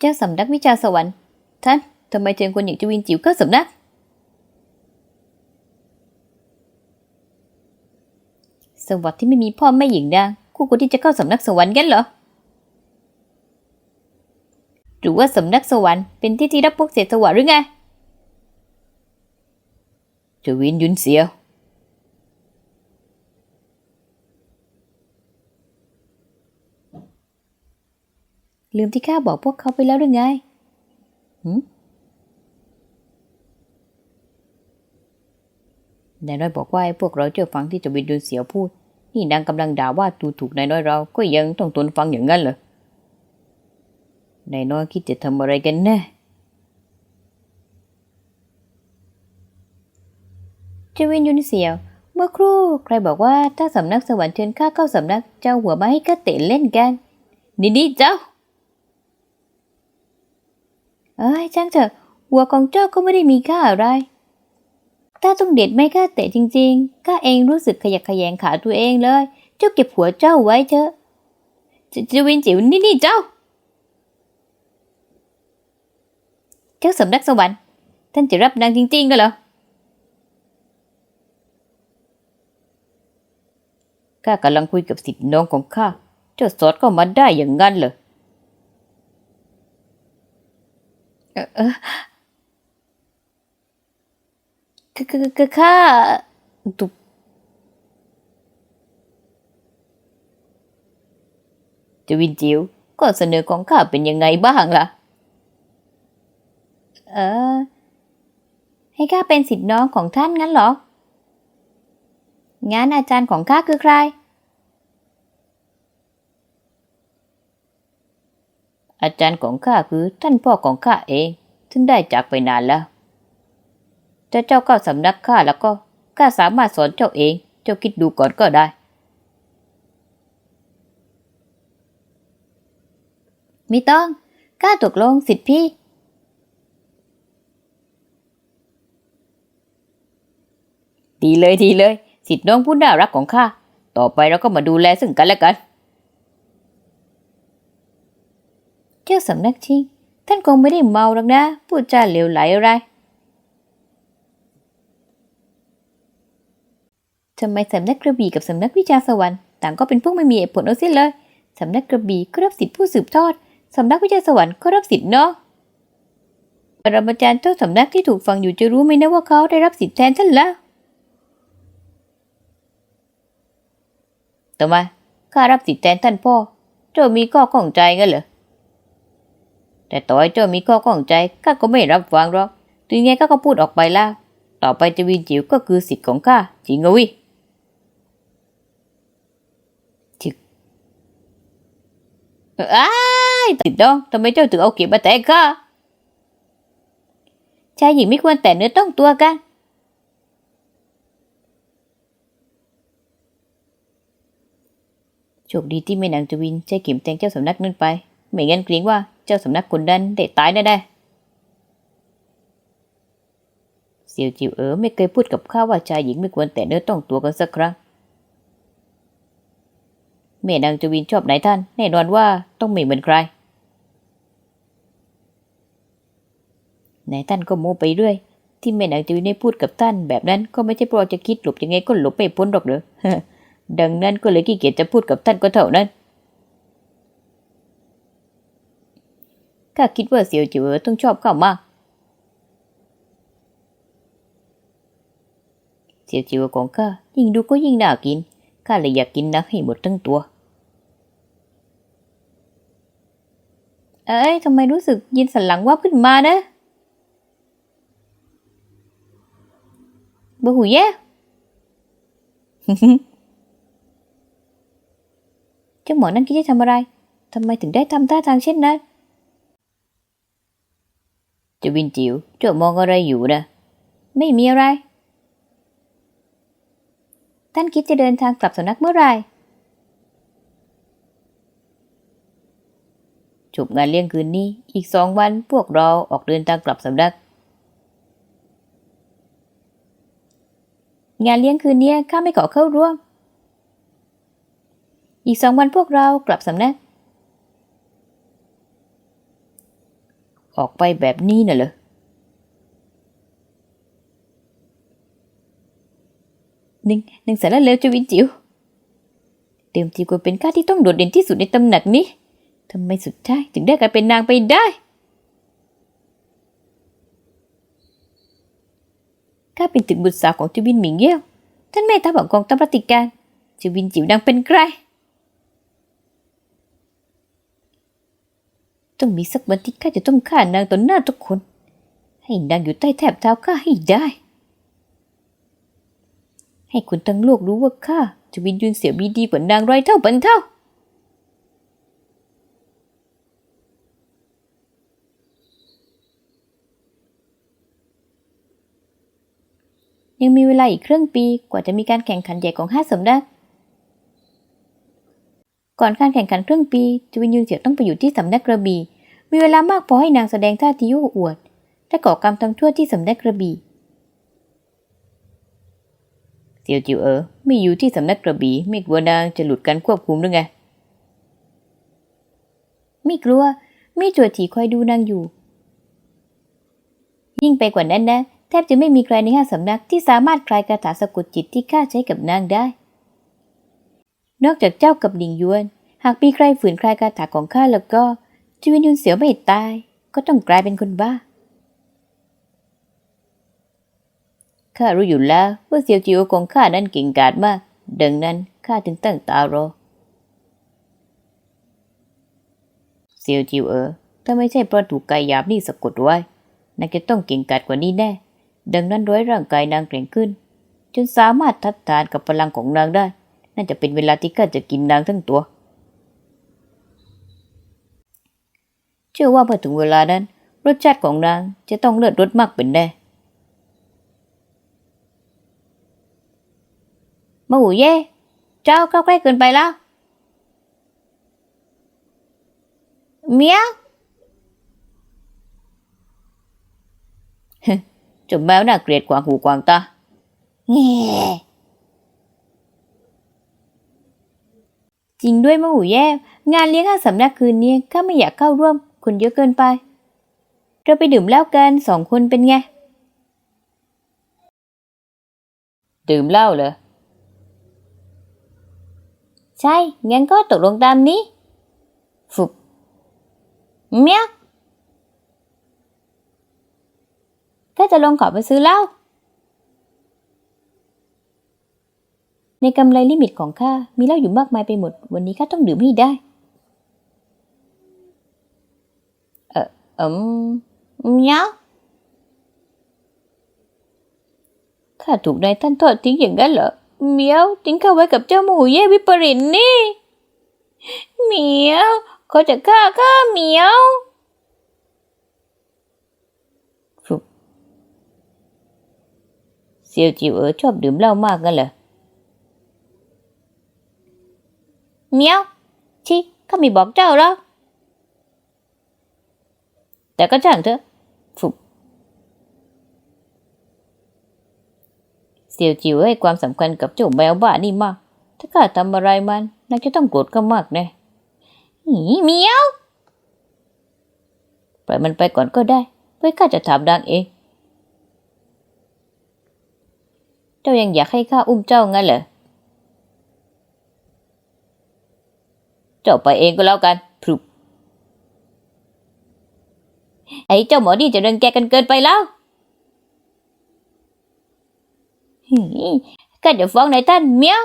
เจ้าสำนักวิชาสวรรค์ ท่านทำไมเชิญคนอย่างจวินจิ๋วเข้าสำนัก สวัสดิ์ที่ไม่มีพ่อแม่หญิงนางคู่ควรที่จะเข้าสำนักสวรรค์กันเหรอ หรือว่าสำนักสวรรค์เป็นที่ที่รับพวกเศษสวรรค์หรือไงจวินยุนเสียว ลืมที่ข้าบอกพวกเขาไปแล้วหรือไงหืมนายน้อยบอกว่าให้พวกเราเชื่อฟังที่จวินยุนเสียวพูด นี่นางกำลังด่าว่าดูถูกนายน้อยเรา ก็ยังต้องทนฟังอย่างนั้นเหรอนายน้อยคิดจะทำอะไรกันแน่เจวินยุนเสียว เมื่อครู่ใครบอกว่าถ้าสำนักสวรรค์เชิญข้าเข้าสำนักเจ้าหัวมาให้ข้าเตะเล่นกันนี่นี่เจ้า เอ้ยช่างเถอะหัวของเจ้าก็ไม่ได้มีค่าอะไร ถ้าต้องเด็ดไม่กล้าเตะจริงๆข้าเองรู้สึกขยักขยงขาตัวเองเลย เจ้าเก็บหัวเจ้าไว้เถอะจจวินจิ๋วนี่นี่เจ้า เจ้าสำนักสวรรค์ท่านจะรับนางจริงๆด้วยเหรอข้ากำลังคุยกับสิทธิ์น้องของข้า เจ้าสอดก็มาได้อย่างนั้นเหรอ เออเออคือคือคือข้าตุจวินจิวก็เสนอของข้าเป็นยังไงบ้างล่ะ เออ ให้ข้าเป็นสิทธิ์น้องของท่านงั้นเหรอ งั้นอาจารย์ของข้าคือใคร อาจารย์ของข้าคือท่านพ่อของข้าเอง ซึ่งได้จากไปนานแล้วถ้าเจ้าเข้าสำนักข้าแล้วก็ข้าสามารถสอนเจ้าเอง เจ้าคิดดูก่อนก็ได้ ไม่ต้องข้าตกลงสิทธิ์พี่ ดีเลยดีเลย สิทธิ์น้องผู้น่ารักของข้า ต่อไปเราก็มาดูแลซึ่งกันและกัน เจ้าสำนักชิง ท่านคงไม่ได้เมาหรอกนะ พูดจาเหลวไหลอะไรทำไมสำนักกระบี่กับสำนักวิชาสวรรค์ต่างก็เป็นพวกไม่มีเหตุผลเอาเสียเลยสำนักกระบี่ก็รับสิทธิผู้สืบทอดสำนักวิชาสวรรค์ก็รับสิทธิ์เนาะปรมาจารย์เจ้าสำนักที่ถูกฟังอยู่จะรู้ไหมนะว่าเขาได้รับสิทธิ์แทนท่านแล้วทำไมข้ารับสิทธิ์แทนท่านพ่อเจ้ามีข้อข้องใจกันเหรอ แต่ต่อให้เจ้ามีข้อข้องใจข้าก็ไม่รับฟังหรอก ถึงไงข้าก็พูดออกไปแล้ว ต่อไปจวินจิ๋วก็คือสิทธิ์ของข้าจริงเหรอวิอ้ายติดดองทำไมเจ้าถึงเอาเก็บมาแต่ข้าชายหญิงไม่ควรแต่เนื้อต้องตัวกันโชคดีที่แม่นางจวินใช้เข็มแทงเจ้าสำนักนั้นไป ไม่งั้นเกรงว่า จ้าสำนักคนนั้นได้ตายแน่ๆเสี่ยวจิวเอ๋อไม่เคยพูดกับข้าว่าชายหญิงไม่ควรแต่เนื้อต้องตัวกันสักครั้งแม่นางจวินชอบไหนท่าน แน่นอนว่าต้องม่เหมือนใครไหนท่านก็โม้ไปเรื่อย ที่แม่นางจวินได้พูดกับท่าน แบบนั้นก็ไม่ใช่เพราะจะคิดหลบยังไงก็หลบไม่พ้นหรอกเหรอดังนั้นก็เลยขี้เกียจจะพูดกับท่านก็เท่านั้น ข้าคิดว่าเสี่ยวจิ๋วเอ๋อต้องชอบข้ามาก เสี่ยวจิ๋วของข้ายิ่งดูก็ยิ่งน่ากิน ข้าเลยอยากกินนักให้หมดทั้งตัว เอ้ยทำไมรู้สึกยินสันหลังว่าบขึ้นมานะบ่หูแย่เจ้าหมอนั่นคิดจะทำอะไร ทำไมถึงได้ทำท่าทางเช่นนั้น จะวินจิ๋วเจ้ามองอะไรอยู่นะ ไม่มีอะไร ท่านคิดจะเดินทางกลับสำนักเมื่อไหร่จบงานเลี้ยงคืนนี้ อีกสองวันพวกเราออกเดินทางกลับสำนัก งานเลี้ยงคืนนี้ข้าไม่ขอเข้าร่วม อีกสองวันพวกเรากลับสำนัก ออกไปแบบนี้น่ะเหรอ หนึ่งหนึ่งสารเลวจวินจิ๋วเดิมทีควรเป็นข้าที่ต้องโดดเด่นที่สุดในตำหนักนี้ทำไมสุดท้ายถึงได้กลายเป็นนางไปได้ข้าเป็นถึงบุตรสาวของจวินหมิงเย่ยวท่านแม่ทัพของกองทัพรัติการจวินจิ๋วนางเป็นใคร ต้องมีสักวันที่ข้าจะต้องฆ่านางต่อหน้าทุกคน ให้นางอยู่ใต้แถบเท้าข้าให้ได้ ให้คนทั้งโลกรู้ว่าข้าจะวินยืนเสียมีดีกว่านางร้อยเท่าพันเท่า ยังมีเวลาอีกครึ่งปีกว่าจะมีการแข่งขันใหญ่ของห้าสำนัก ก่อนการแข่งขันครึ่งปีจวินยืนเสียวต้องไปอยู่ที่สำนักกระบี่มีเวลามากพอให้นางแสดงท่าทีโอ้อวดและก่อกรรมทำทั่วที่สำนักกระบี่เซียวจิวเออไม่อยู่ที่สำนักกระบี่ไม่กลัวนางจะหลุดการควบคุมหรือไงไม่กลัวมีจัวถีคอยดูนางอยู่ ยิ่งไปกว่านั้นนะ แทบจะไม่มีใครในห้าสำนักที่สามารถคลายคาถาสะกดจิตที่ข้าใช้กับนางได้ นอกจากเจ้ากับหลิงยวน หากมีใครฝืนคลายคาถาของข้าแล้วก็จีวินยุนเสียวไม่ตาย ก็ต้องกลายเป็นคนบ้า ข้ารู้อยู่แล้วว่าเซียวจิวของข้านั้นเก่งกาจมาก ดังนั้นข้าถึงตั้งตารอเซียวจิวเอ๋อถ้าไม่ใช่เพราะถูกกายหยาบนี่สะกดไว้ นางจะต้องเก่งกาจกว่านี้แน่ ดังนั้นร้อยร่างกายนางแกร่งขึ้น จนสามารถทัดทานกับพลังของนางได้ น่าจะเป็นเวลาที่ข้าจะกินนางทั้งตัว เชื่อว่าพอถึงเวลานั้น รสชาติของนางจะต้องเลือดรสมากเป็นแน่มาหูเย่ เจ้าเข้าใกล้เกินไปแล้วเมียวจนแมวน่าเกลียดกวางหูกวางตาแง่ จริงด้วยมะหูแย่งานเลี้ยงห้าสำนักคืนนี้ข้าไม่อยากเข้าร่วม คนเยอะเกินไป เราไปดื่มเหล้ากันสองคนเป็นไง ดื่มเหล้าเหรอ ใช่ งั้นก็ตกลงตามนี้ฟุบเมียวก็จะลงขอไปซื้อเหล้า ในกำไรลิมิตของข้ามีเหล้าอยู่มากมายไปหมด วันนี้ข้าต้องดื่มให้ได้ เอืมเมียวข้าถูกนายท่านทอดทิ้งอย่างนั้นเหรอเหมียวทิ้งข้าไว้กับเจ้าหมูเย่วิปริตนี่เหมียวเขาจะฆ่าข้าเหมียวเซียวจิวเอ๋อชอบดื่มเหล้ามากงั้นเหรอ เมียวชิข้าไม่บอกเจ้าแล้ว แต่ก็ช่างเถอะฟุบเซียวจิ๋วให้ความสำคัญกับเจ้าแมวบ้านี่มาก ถ้าข้าทำอะไรมันนางจะต้องโกรธก็มากแน่หีเมียว ปล่อยมันไปก่อนก็ได้ ไว้ข้าจะถามนางเอง เจ้ายังอยากให้ข้าอุ้มเจ้างั้นเหรอ เจ้าไปเองก็แล้วกันพรุบไอ้เจ้าหมอนี่จะเริงแกกันเกินไปแล้วหีข้าจะฟ้องนายท่านเมียว